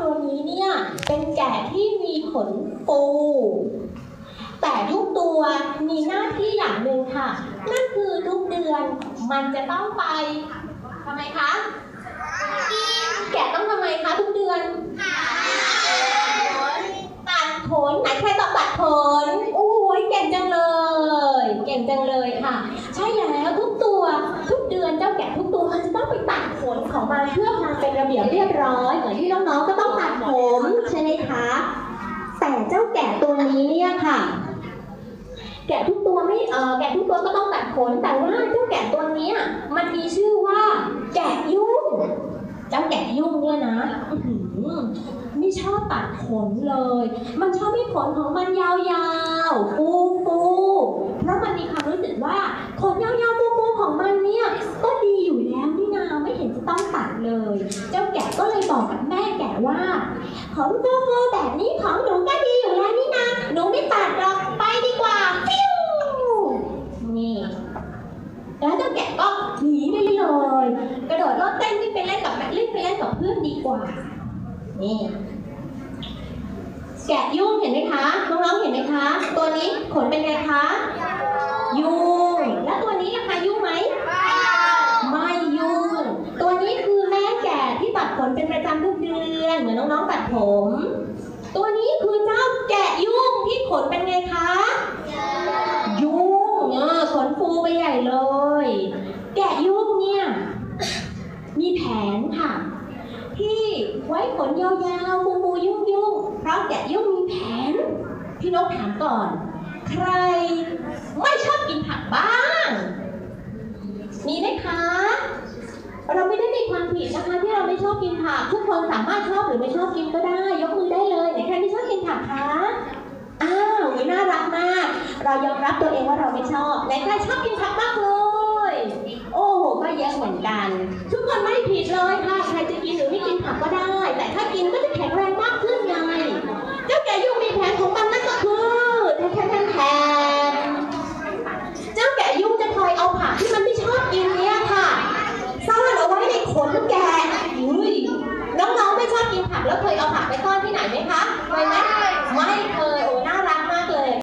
ตัวนี้เนี่ยเป็นแกะที่มีขนฟูแต่ทุกตัวมีหน้าที่อย่างหนึ่งค่ะ นั่นคือทุกเดือนมันจะต้องไปทำไมคะแกะต้องทำไมคะทุกเดือนตัดขนไหนใครตองตัดขนโอ้ยเก่งจังเลย เก่งจังเลยค่ะ ใช่แล้วทุกตัว ทุกเดือนเจ้าแกะทุกตัวมันจะต้องไปตัดขนของมันเพื่อทำเป็นระเบียบเรียบร้อยเหมือนที่น้องๆก็ต้องตัดผมใช่ไหมคะ แต่ เจ้าแกะตัวนี้เนี่ยค่ะ แกะทุกตัวไม่เออแกะทุกตัวก็ต้องตัดขนแต่ว่าเจ้าแกะตัวนี้มันมีชื่อว่า แกะยุ่งเจ้าแกะยุ่งเนี่ยนะไม่ชอบตัดขนเลย มันชอบให้ขนของมันยาวๆฟูฟูๆเพราะมันมีความรู้สึกว่าขนยาวๆฟูฟูๆของมันเนี่ยก็ดีอยู่แล้วนี่นาไม่เห็นจะต้องตัดเลย เจ้าแกะก็เลยบอกกับแม่แกะว่า ของฟูฟูๆแบบนี้ของหนูก็ดีอยู่แล้วนี่นาหนูไม่ตัดหรอกไปดีกว่าฟิวนี่ แล้วเจ้าแกะก็หนีไปเลย กระโดดโลดเต้นวิ่งไปเล่นกับแม่เล่นไป เพื่อนดีกว่า นี่ แกะยุ่งเห็นไหมคะ น้องๆ เห็นไหมคะ ตัวนี้ขนเป็นไงคะ ยุ่ง แล้วตัวนี้นะคะยุ่งไหม ไม่ยุ่ง ตัวนี้คือแม่แก่ที่ตัดขนเป็นประจำทุกเดือน เหมือนน้องๆ ตัดผม ตัวนี้คือเจ้าแกะยุ่งที่ขนเป็นไงคะ ยุ่งเออขนฟูไปใหญ่เลย แกะยุ่งเนี่ย มีแผนค่ะ ที่ ไว้ขนยาวๆ ฟูฟูยุ่งยุ่งเพราะแกะยุ่งมีแผน พี่นกถามก่อน ใครไม่ชอบกินผักบ้าง มีไหมคะ เราไม่ได้มีความผิดนะคะที่เราไม่ชอบกินผัก ทุกคนสามารถชอบหรือไม่ชอบกินก็ได้ ยกมือได้เลยไหนใครไม่ชอบกินผักคะอ้าวน่ารักมาก เรายอมรับตัวเองว่าเราไม่ชอบไหนใครชอบกินผักมากเลยโอ้โหก็เยอะเหมือนกัน ทุกคนไม่ผิดเลยค่ะ ใครจะกินหรือไม่กินผักก็ได้ แล้วเ